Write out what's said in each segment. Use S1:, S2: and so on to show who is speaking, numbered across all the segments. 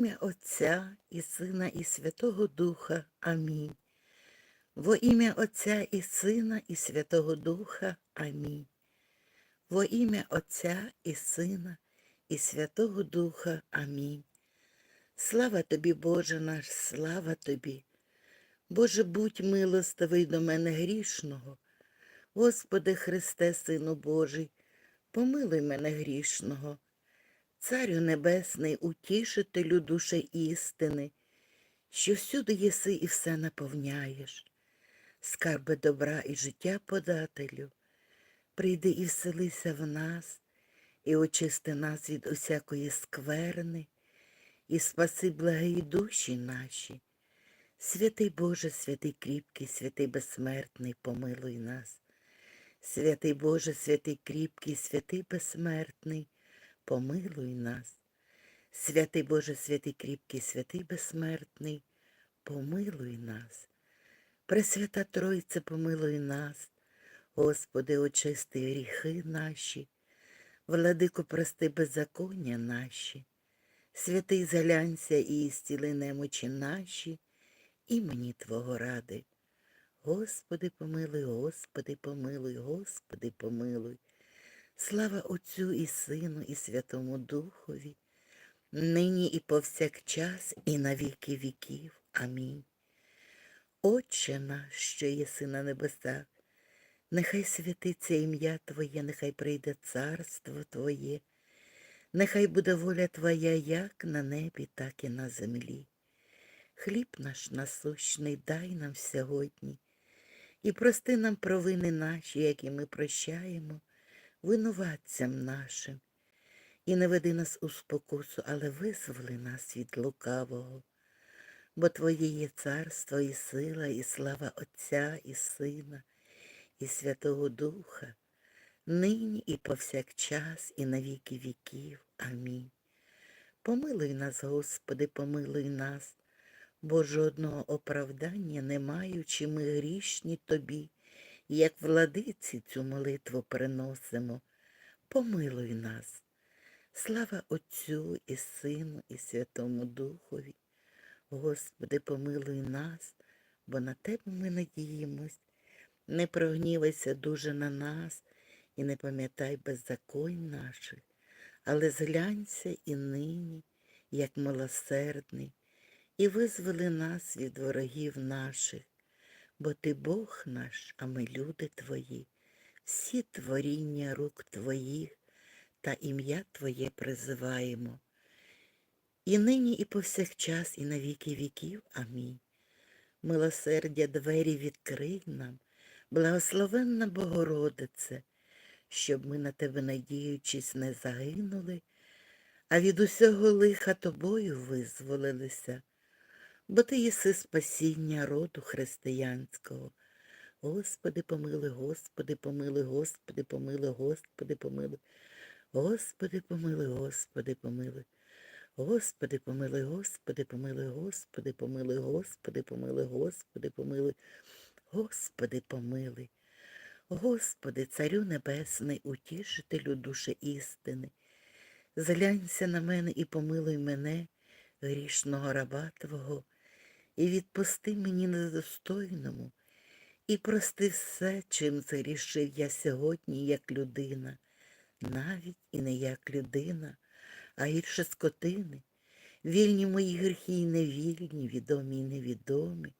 S1: ім'я Отця і Сина, і Святого Духа. Амінь. Во ім'я Отця і Сина, і Святого Духа. Амінь. Во ім'я Отця і Сина, і Святого Духа. Амінь. Слава тобі, Боже наш, слава тобі. Боже, будь милостивий до мене грішного. Господи Христе, Сину Божий, помилуй мене грішного. Царю Небесний, утішителю душе істини, що всюди єси і все наповняєш, скарби добра і життя подателю, прийди і вселися в нас, і очисти нас від усякої скверни, і спаси благі душі наші. Святий Боже, святий кріпкий, святий безсмертний, помилуй нас. Святий Боже, святий кріпкий, святий безсмертний, помилуй нас. Святий Боже, святий кріпкий, святий безсмертний, помилуй нас. Пресвята Тройце, помилуй нас, Господи, очисти гріхи наші, владико, прости беззаконня наші, святий зглянься і зціли немочі наші, імені Твого ради. Господи, помилуй, Господи, помилуй, Господи, помилуй. Слава Отцю і Сину, і Святому Духові, нині і повсякчас, і на віки віків. Амінь. Отче наш, що єси на небесах, нехай святиться ім'я Твоє, нехай прийде царство Твоє, нехай буде воля Твоя як на небі, так і на землі. Хліб наш насущний дай нам сьогодні, і прости нам провини наші, які ми прощаємо, винуватцям нашим. І не веди нас у спокусу, але визволи нас від лукавого. Бо Твоє є царство і сила, і слава Отця і Сина, і Святого Духа, нині і повсякчас, і на віки віків. Амінь. Помилуй нас, Господи, помилуй нас, бо жодного оправдання не маючи ми грішні Тобі, як владиці цю молитву приносимо. Помилуй нас. Слава Отцю і Сину, і Святому Духові. Господи, помилуй нас, бо на Тебе ми надіємось. Не прогнівайся дуже на нас і не пам'ятай беззаконь наших, але зглянься і нині, як милосердний, і визволи нас від ворогів наших, бо Ти Бог наш, а ми люди Твої, всі творіння рук Твоїх та ім'я Твоє призиваємо. І нині, і повсякчас, і на віки віків. Амінь. Милосердя двері відкрий нам, благословенна Богородице, щоб ми на тебе, надіючись, не загинули, а від усього лиха тобою визволилися, бо ти єси спасіння роду християнського. Господи, помилуй, Господи, помилуй, Господи, помилуй, Господи, помилуй. Господи, помилуй, Господи, помилуй. Господи, помилуй, Господи, помилуй, Господи, помилуй, Господи, помилуй, Господи, помилуй, Господи, помилуй. Господи, Царю Небесний, утішителю душі істини, зглянься на мене і помилуй мене, грішного раба Твого, і відпусти мені недостойному, і прости все, чим зарішив я сьогодні, як людина, навіть і не як людина, а гірше скотини, вільні мої гріхи і невільні, відомі і невідомі,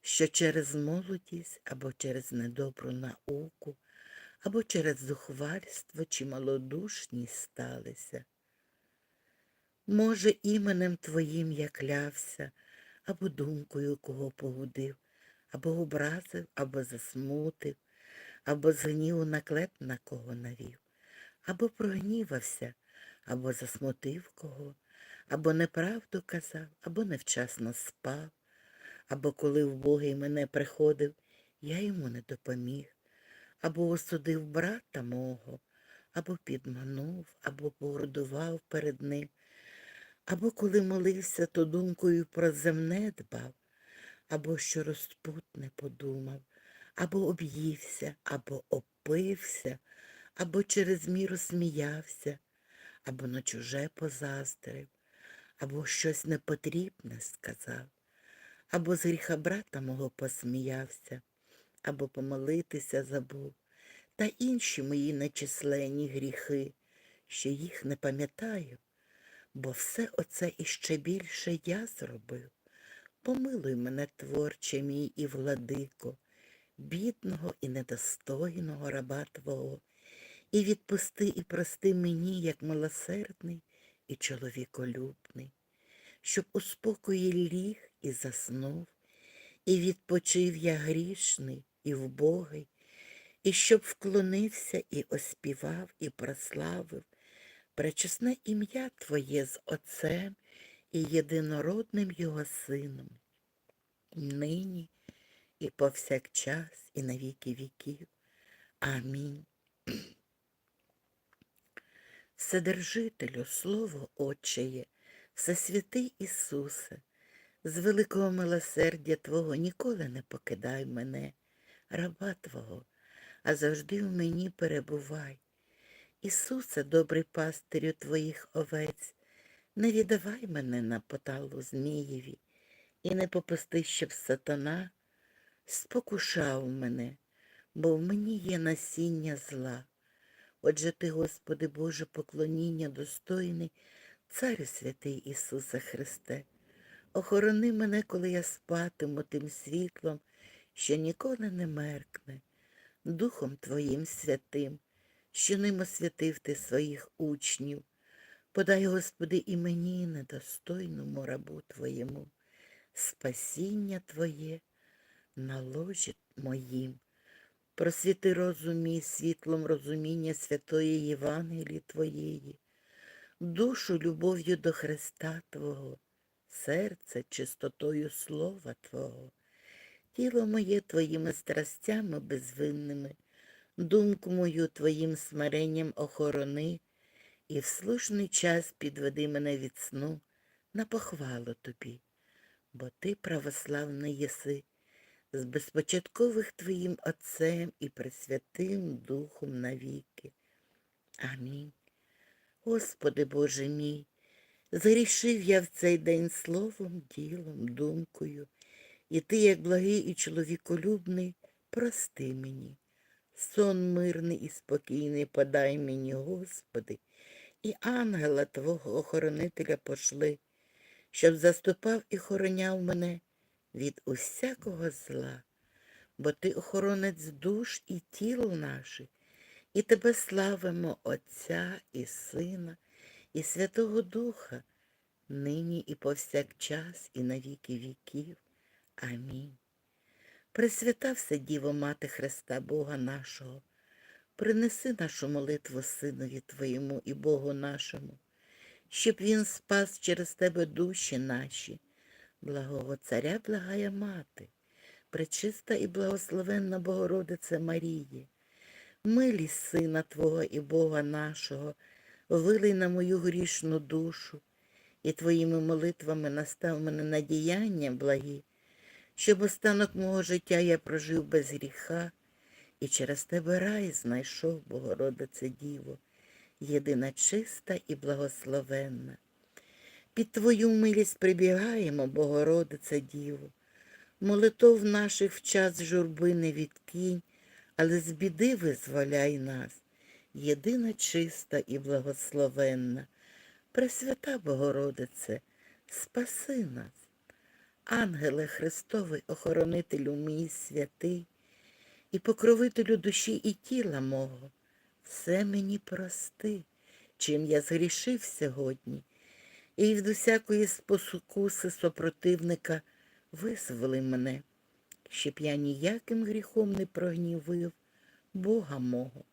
S1: що через молодість або через недобру науку, або через зухвальство чи малодушність сталися. Може, іменем Твоїм я клявся, або думкою кого погудив, або образив, або засмутив, або з гніву наклеп на кого навів, або прогнівався, або засмутив кого, або неправду казав, або невчасно спав, або коли вбогий мене приходив, я йому не допоміг, або осудив брата мого, або підманув, або погордував перед ним, або коли молився, то думкою про земне дбав, або що розпутне подумав, або об'ївся, або опився, або через міру сміявся, або на чуже позаздрив, або щось непотрібне сказав, або з гріха брата мого посміявся, або помолитися забув, та інші мої нечисленні гріхи, що їх не пам'ятаю, бо все оце іще більше я зробив. Помилуй мене, творче мій і владико, бідного і недостойного раба Твого, і відпусти і прости мені, як милосердний і чоловіколюбний, щоб у спокої ліг і заснув, і відпочив я грішний і вбогий, і щоб вклонився і оспівав, і прославив пречесне ім'я Твоє з Отцем і єдинородним Його Сином, нині і повсякчас, і на віки віків. Амінь. Вседержителю, Слово Отчеє, Всесвятий Ісусе, з великого милосердя Твого ніколи не покидай мене, раба Твого, а завжди в мені перебувай. Ісусе, добрий пастирю Твоїх овець, не віддавай мене на поталу Змієві, і не попусти, щоб сатана спокушав мене, бо в мені є насіння зла. Отже ти, Господи Боже, поклоніння достойний, Царю святий Ісусе Христе, охорони мене, коли я спатиму тим світлом, що ніколи не меркне, Духом Твоїм святим, що ним освятив ти своїх учнів. Подай, Господи, і мені, недостойному рабу Твоєму, спасіння Твоє на ложі моїм. Просвіти розум мій світлом розуміння святої Євангелії Твоєї, душу любов'ю до Христа Твого, серце чистотою Слова Твого, тіло моє Твоїми страстями безвинними, думку мою Твоїм смиренням охорони, і в слушний час підведи мене від сну на похвалу Тобі, бо Ти православний єси, з безпочаткових Твоїм Отцем і Пресвятим Духом навіки. Амінь. Господи Боже мій, згрішив я в цей день словом, ділом, думкою, і Ти, як благий і чоловіколюбний, прости мені. Сон мирний і спокійний подай мені, Господи, і ангела Твого охоронителя пошли, щоб заступав і хороняв мене від усякого зла, бо Ти охоронець душ і тіл наших, і Тебе славимо Отця і Сина, і Святого Духа, нині і повсякчас, і на віки віків. Амінь. Пресвята все Діво Мати Христа Бога нашого, принеси нашу молитву Синові Твоєму і Богу нашому, щоб Він спас через Тебе душі наші. Благого Царя благая Мати, пречиста і благословенна Богородице Маріє, милість Сина Твого і Бога нашого, вилий на мою грішну душу, і Твоїми молитвами настав мене на діяння благі, щоб останок мого життя я прожив без гріха, і через Тебе рай знайшов, Богородице Діво, єдина чиста і благословенна. Під Твою милість прибігаємо, Богородице Діво, молитов наших в час журби не відкинь, але з біди визволяй нас, єдина чиста і благословенна, Пресвята Богородице, спаси нас. Ангеле Христовий, охоронителю мій святий, і покровителю душі і тіла мого, все мені прости, чим я згрішив сьогодні, і від усякої спосукуси сопротивника визволи мене, щоб я ніяким гріхом не прогнівив Бога мого,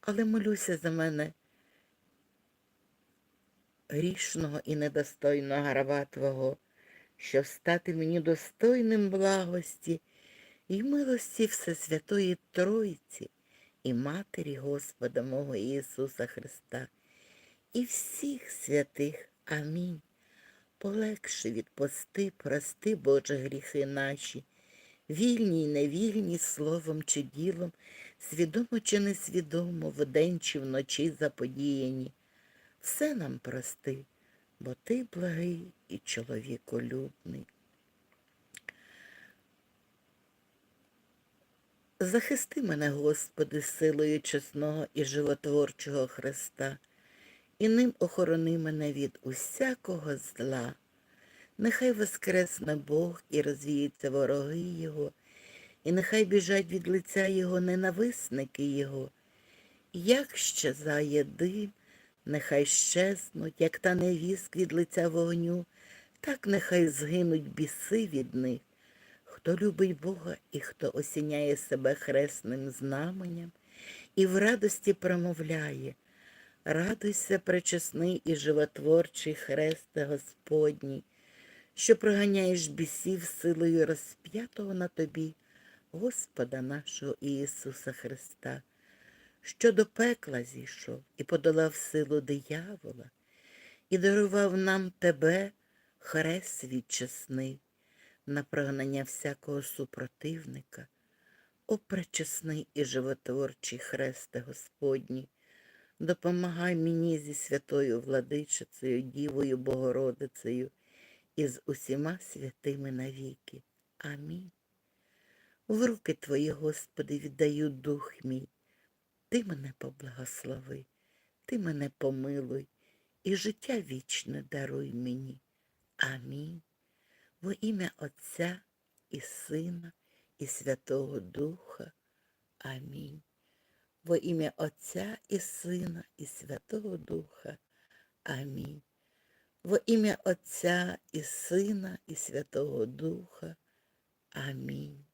S1: але молюся за мене грішного і недостойного раба Твого, щоб стати мені достойним благості і милості Всесвятої Тройці і Матері Господа мого Ісуса Христа і всіх святих. Амінь. Полегши відпусти, прости, Боже, гріхи наші, вільні й невільні словом чи ділом, свідомо чи несвідомо, вдень чи вночі заподіяні. Все нам прости, бо ти благий і чоловіколюбний. Захисти мене, Господи, силою чесного і животворчого Христа, і ним охорони мене від усякого зла. Нехай воскресне Бог і розвіються вороги Його, і нехай біжать від лиця Його ненависники Його. Як щезає дим, нехай щезнуть, як та невіск від лиця вогню, так нехай згинуть біси від них. Хто любить Бога і хто осіняє себе хресним знаменням і в радості промовляє, радуйся, пречесний і животворчий хресте Господній, що проганяєш бісів силою розп'ятого на тобі, Господа нашого Ісуса Христа, що до пекла зійшов і подолав силу диявола, і дарував нам тебе, хрест свій чесний, на прогнання всякого супротивника, о пречесний і животворчий хресте Господній, допомагай мені зі святою владичицею, Дівою Богородицею і з усіма святими навіки. Амінь. В руки Твої, Господи, віддаю дух мій. Ти мене поблагослови, Ти мене помилуй і життя вічне даруй мені. Амінь. Во ім'я Отця і Сина, і Святого Духа. Амінь. Во ім'я Отця і Сина, і Святого Духа. Амінь. Во ім'я Отця і Сина, і Святого Духа. Амінь.